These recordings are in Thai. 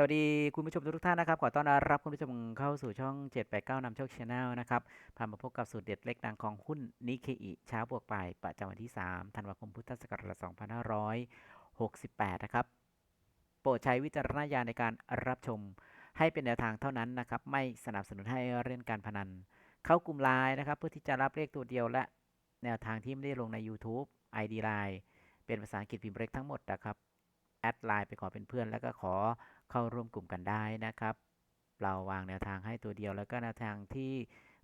สวัสดีคุณผู้ชมทุกท่านนะครับ ขอต้อนรับคุณผู้ชมเข้าสู่ช่อง 789นำโชคชาแนลนะครับ พามาพบกับสูตรเด็ดเล็กดังของหุ้นนิเคอิเช้าบวกบ่ายประจำวันที่ 3 ธันวาคมพุทธศักราช2568 นะครับ โปรดใช้วิจารณญาณในการรับชมให้เป็นแนวทางเท่านั้นนะครับ ไม่สนับสนุนให้เล่นการพนัน เข้ากลุ่มไลน์นะครับ เพื่อที่จะรับเลขตัวเดียวและแนวทางที่ไม่ได้ลงใน YouTube ID Line เป็นภาษาอังกฤษพิมพ์เล็กทั้งหมดนะครับ แอดไลน์ไปขอเป็นเพื่อน แล้วก็ขอเข้าร่วมกลุ่มกันได้นะครับ เราวางแนวทางให้ตัวเดียว แล้วก็แนวทางที่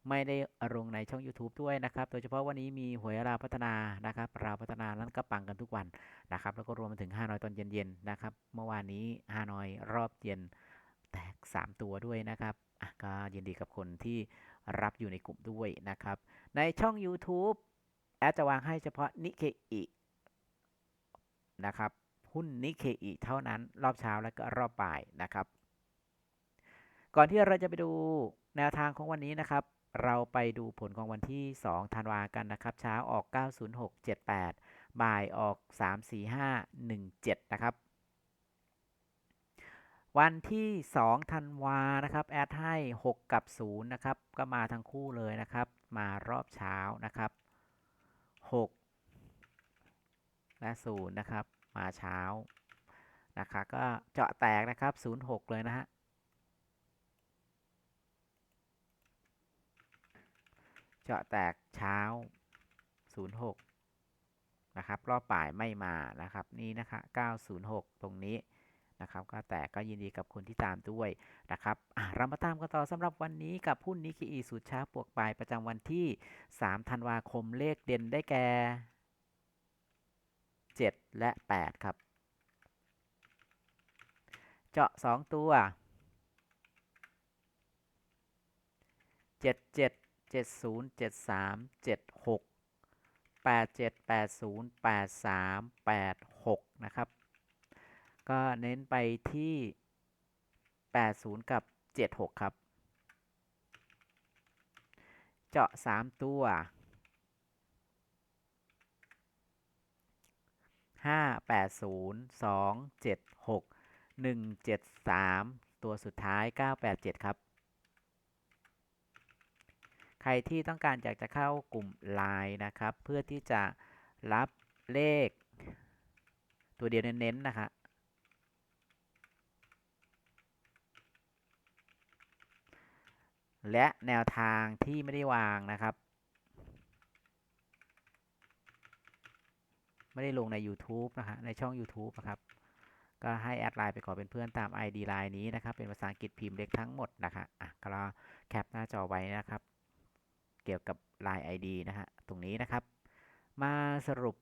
ไม่ได้ลงในช่อง YouTube ด้วยนะครับ โดยเฉพาะวันนี้มีหวยราวพัฒนานะครับ ราวพัฒนานั้นก็ปังกันทุกวันนะครับ แล้วก็รวมมาถึงฮานอยตอนเย็นๆนะครับ เมื่อวานนี้ฮานอยรอบเย็นแตก 3 ตัวด้วยนะครับก็ยินดีกับคนที่รับอยู่ในกลุ่มด้วยนะครับ ในช่อง YouTube แอดจะวางให้เฉพาะนิเคอินะครับ หุ้นนิเคอิเท่านั้น รอบเช้าและก็รอบบ่ายนะครับ ก่อนที่เราจะไปดูแนวทางของวันนี้นะครับ เราไปดูผลของวันที่ 2 ธันวากันนะครับ เช้าออก 90678 บ่ายออก 34517 นะครับ วันที่ 2 ธันวานะครับ แอดให้ 6 กับ 0 นะครับ ก็มาทั้งคู่เลยนะครับ มารอบเช้านะครับ 6 และ 0 นะครับ มาเช้านะคะก็เจาะแตกนะครับ 06 เลยนะฮะเจาะแตกเช้า 06 นะครับ รอบป่ายไม่มานะครับนี่นะคะ906 ตรงนี้นะครับ ก็แตกก็ยินดีกับคนที่ตามด้วยนะครับเรามาตามกันต่อสำหรับวันนี้กับหุ้นนิเคอีสูตรช้าปวกปลายประจำวันที่ 3 ธันวาคมเลขเด่นได้แก่ 7 และ 8 ครับ เจาะ 2 ตัว 7 7 70 73 76 87 80 83 86 นะครับ ก็เน้นไปที่ 80 กับ 76 ครับ เจาะ 3 ตัว ห้าแปดศูนย์สองเจ็ดหกหนึ่งเจ็ดสามตัวสุดท้ายเก้าแปดเจ็ดครับ ใครที่ต้องการอยากจะเข้ากลุ่มไลน์นะครับ เพื่อที่จะรับเลข ตัวเดียวเน้นๆนะคะและแนวทางที่ไม่ได้วางนะครับ ไม่ได้ลงใน YouTube นะฮะในช่อง YouTube นะครับ ก็ให้แอดไลน์ไปขอเป็นเพื่อนตาม ID ไลน์นี้นะครับ เป็นภาษาอังกฤษพิมพ์เล็กทั้งหมดนะคะอะก็แคปหน้าจอไว้นะครับ เกี่ยวกับ Line ID นะฮะตรงนี้นะครับ มาสรุป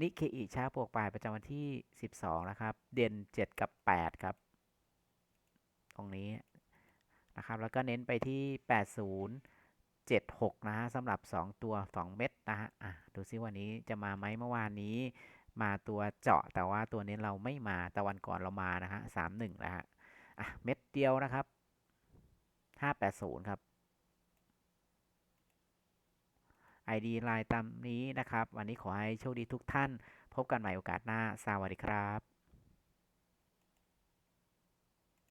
นิเคอิช้าปวกปลายประจำวันที่ 12 นะครับ เด่น 7 กับ 8 ครับ ตรงนี้นะครับ แล้วก็เน้นไปที่ 80 76 นะฮะสำหรับ 2 ตัว 2 เม็ดนะฮะอะดูซิวันนี้จะมาไหมเมื่อวานนี้ มาตัวเจาะแต่ว่าตัวนี้เราไม่มาแต่วันก่อนเรามานะฮะ31นะฮะอะเม็ดเดียวนะครับ 580 ครับ ID ไลน์ตามนี้นะครับ วันนี้ขอให้โชคดีทุกท่าน พบกันใหม่โอกาสหน้า สวัสดีครับ